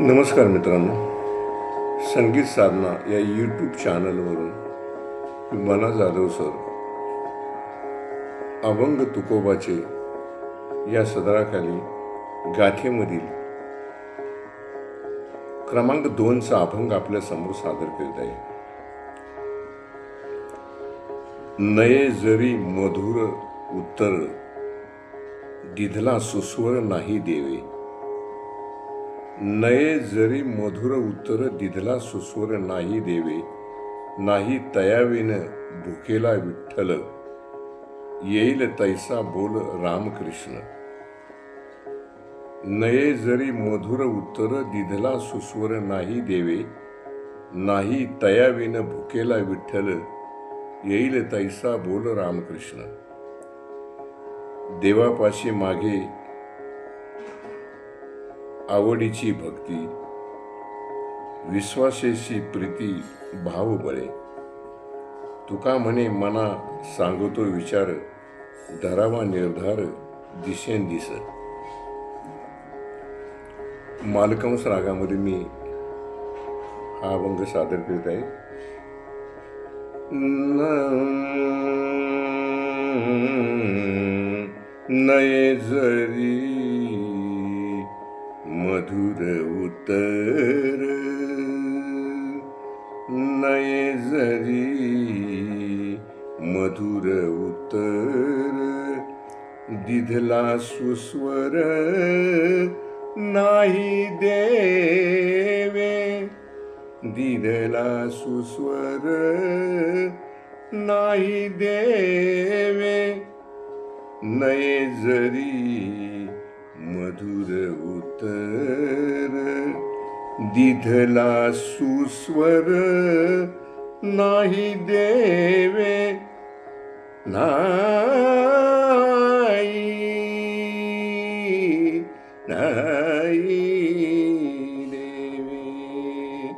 नमस्कार मित्रांनो. संगीत साधना या यूट्यूब चॅनलवरून मना जाधव सर अभंग तुकोबाचे या सदराखाली गाथेमधील क्रमांक दोनचा अभंग आपल्यासमोर सादर करीत आहे. नये जरी मधुर उत्तर दिधला सुस्वर नाही देवे. नये जरी मधुर उत्तर दिधला सुस्वर नाही देवे नाही तयावीन भुकेला विठ्ठल. येईल तैसा बोल रामकृष्ण. नये जरी मधुर उत्तर दिधला सुस्वर नाही देवे नाही तयावीन भुकेला विठ्ठल. येईल तैसा बोल रामकृष्ण. देवापाशी मागे आवडीची भक्ती. विश्वासेशी प्रीती भाव बळे तुका म्हणे मना सांगतो विचार धरावा निर्धार दिशेन दिस मालकंस रागामध्ये मी हा अभंग सादर करीत आहे. नये जरी मधुर उत्तर नये जरी मधुर उत्तर दिधला सुस्वर नाही देवे दिधला सुस्वर नाही देवे नये जरी मधुर उत्तर दिधला सुस्वर नाही देवे नाही नाही देवे.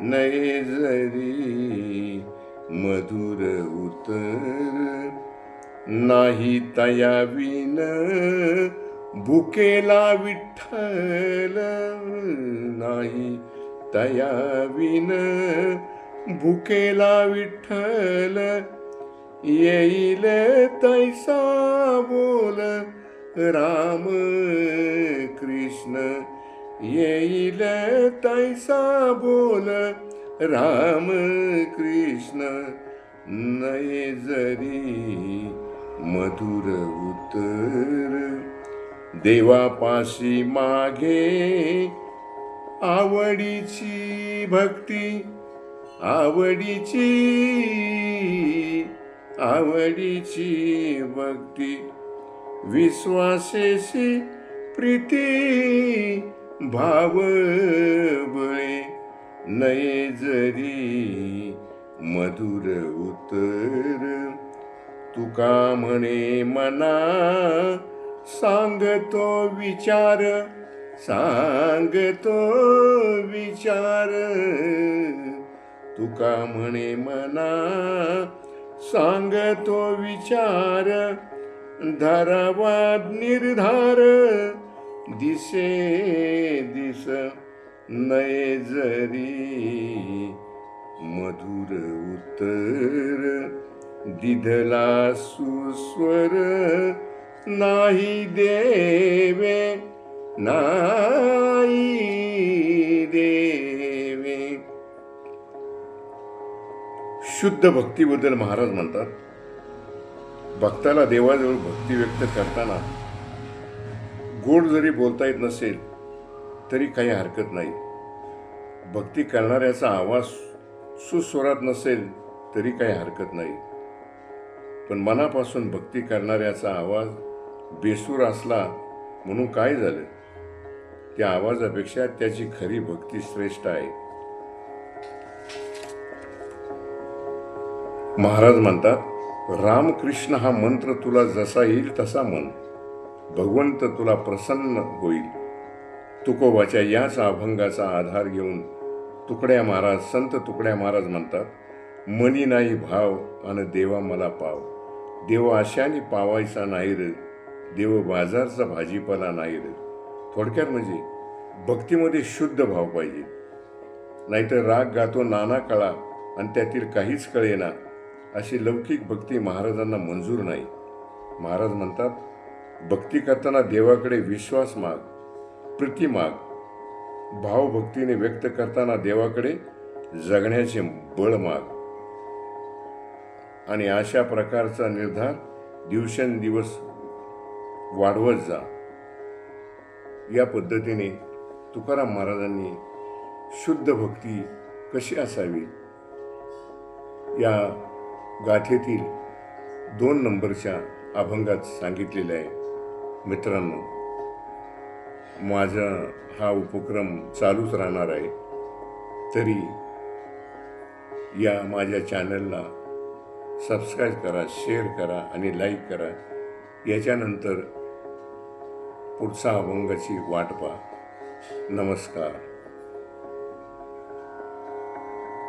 नये जरी मधुर उतर नाही तयाविन भुकेला विठ्ठल नाही तयाविन भुकेला विठ्ठल येईल तैसा बोल. राम कृष्ण येईल तैसा बोल. राम कृष्ण नये जरी मधुर उतर देवापाशी मागे आवडीची भक्ती आवडीची आवडीची भक्ती. विश्वासेशी प्रीती भाव बळे नये जरी मधुर उत्तर. तुका म्हणे मना सांगतो विचार सांगतो विचार. तुका म्हणे मना सांगतो विचार. धरावाद निर्धार दिसे दिस नये जरी. मधुर उत्तर दिधला सुस्वर नाही देवे नाही देवे. शुद्ध भक्तीबद्दल महाराज म्हणतात. भक्ताला देवाजवळ भक्ती व्यक्त करताना गोड जरी बोलता येत नसेल तरी काही हरकत नाही. भक्ती करणाऱ्याचा आवाज सुस्वरात नसेल तरी काही हरकत नाही. पण मनापासून भक्ती करणाऱ्याचा आवाज बेसूर असला म्हणून काय झालं? त्या आवाजापेक्षा त्याची खरी भक्ती श्रेष्ठ आहे. महाराज म्हणतात रामकृष्ण हा मंत्र तुला जसा येईल तसा म्हण. भगवंत तुला प्रसन्न होईल. तुकोबाच्या याच अभंगाचा आधार घेऊन. तुकड्या महाराज संत तुकड्या महाराज म्हणतात मनी नाही भाव आणि देवा मला पाव. देवा अशाने पावायचा नाही रे. देव बाजारचा भाजीपाला नाही रे. थोडक्यात म्हणजे भक्तीमध्ये शुद्ध भाव पाहिजे. नाहीतर राग गातो नाना कळा आणि त्यातील काहीच कळेना अशी लौकिक भक्ती महाराजांना मंजूर नाही. महाराज म्हणतात भक्ती करताना देवाकडे विश्वास माग प्रीती माग. भावभक्तीने व्यक्त करताना देवाकडे जगण्याचे बळ माग. आणि अशा प्रकारचा निर्धार दिवसेंदिवस वाढवत जा. या पद्धतीने तुकाराम महाराजांनी शुद्ध भक्ती कशी असावी? या गाथेतील दोन नंबरच्या अभंगात सांगितलेलं आहे. मित्रांनो माझा हा उपक्रम चालूच राहणार आहे. तरी या माझ्या चॅनलला सबस्क्राईब करा शेअर करा आणि लाईक करा. याच्यानंतर पुढचा अभंगाची वाट पहा. नमस्कार.